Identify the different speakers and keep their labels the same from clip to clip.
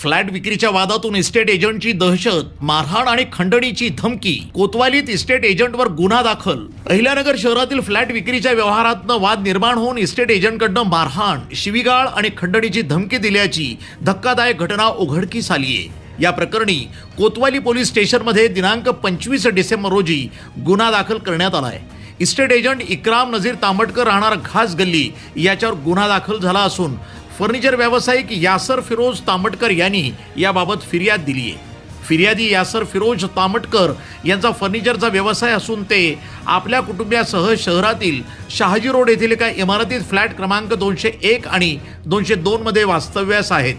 Speaker 1: Flat विक्रीच्या वादातून estate एजंटची दहशत मारहाण आणि खंडणीची धमकी. कोतवालीत इस्टेट एजंटवर गुन्हा दाखल. अहिल्यानगर शहरातील फ्लॅट विक्रीच्या व्यवहारातनं वाद निर्माण होऊन इस्टेट एजंटकडनं मारहाण शिवीगाळ आणि खंडणीची धमकी दिल्याची धक्कादायक घटना उघडकीस आली आहे या प्रकरणी कोतवाली पोलीस स्टेशनमध्ये दिनांक पंचवीस डिसेंबर रोजी गुन्हा दाखल करण्यात आला आहे इस्टेट एजंट इक्राम नझीर तांबटकर राहणार घास गल्ली याच्यावर गुन्हा दाखल झाला असून फर्निचर व्यावसायिक यासर फिरोज तांबटकर यांनी याबाबत फिर्याद दिली आहे. फिर्यादी यासर फिरोज तामटकर यांचा फर्निचरचा व्यवसाय असून ते आपल्या कुटुंबियासह शहरातील शहाजी रोड येथील एका इमारतीत फ्लॅट क्रमांक दोनशे एक आणि दोनशे दोनमध्ये वास्तव्यास आहेत.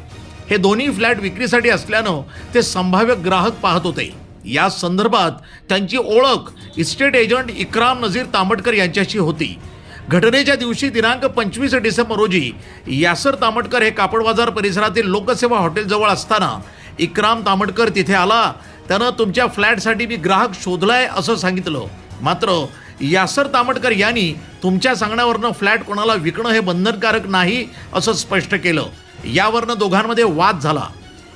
Speaker 1: हे दोन्ही फ्लॅट विक्रीसाठी असल्यानं ते संभाव्य ग्राहक पाहत होते. या संदर्भात त्यांची ओळख इस्टेट एजंट इक्राम नझीर तांबटकर यांच्याशी होती. घटनेच्या दिवशी दिनांक पंचवीस डिसेंबर रोजी यासर तामटकर हे कापड बाजार परिसरातील लोकसेवा हॉटेलजवळ असताना इक्राम तामटकर तिथे आला. त्यानं तुमच्या फ्लॅटसाठी मी ग्राहक शोधलाय असं सांगितलं. मात्र यासर तामटकर यांनी तुमच्या सांगण्यावरनं फ्लॅट कोणाला विकणं हे बंधनकारक नाही असं स्पष्ट केलं. यावरनं दोघांमध्ये वाद झाला.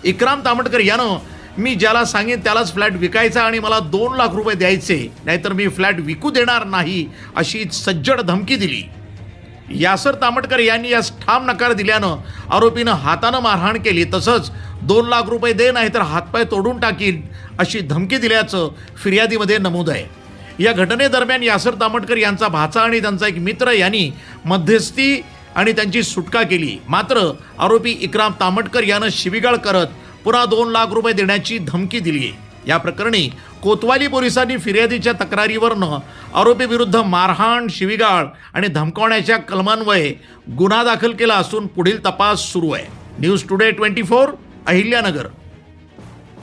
Speaker 1: इक्राम तामटकर यानं मी ज्याला सांगेन त्यालाच फ्लॅट विकायचा आणि मला दोन लाख रुपये द्यायचे नाहीतर मी फ्लॅट विकू देणार नाही अशी सज्जड धमकी दिली. यासर तामटकर यांनी यास ठाम नकार दिल्यानं आरोपीनं हातानं मारहाण केली तसंच दोन लाख रुपये दे नाही तर हातपाय तोडून टाकीन अशी धमकी दिल्याचं फिर्यादीमध्ये नमूद आहे. या घटनेदरम्यान यासर तामटकर यांचा भाचा आणि त्यांचा एक मित्र यांनी मध्यस्थी आणि त्यांची सुटका केली. मात्र आरोपी इक्राम तामटकर यानं शिवीगाळ करत पुन्हा दोन लाख रुपये देण्याची धमकी दिली आहे. या प्रकरणी कोतवाली पोलिसांनी फिर्यादीच्या तक्रारीवरनं आरोपीविरुद्ध मारहाण शिवीगाळ आणि धमकावण्याच्या कलमान्वये गुन्हा दाखल केला असून पुढील तपास सुरू आहे. News today twenty four Ahilyanagar.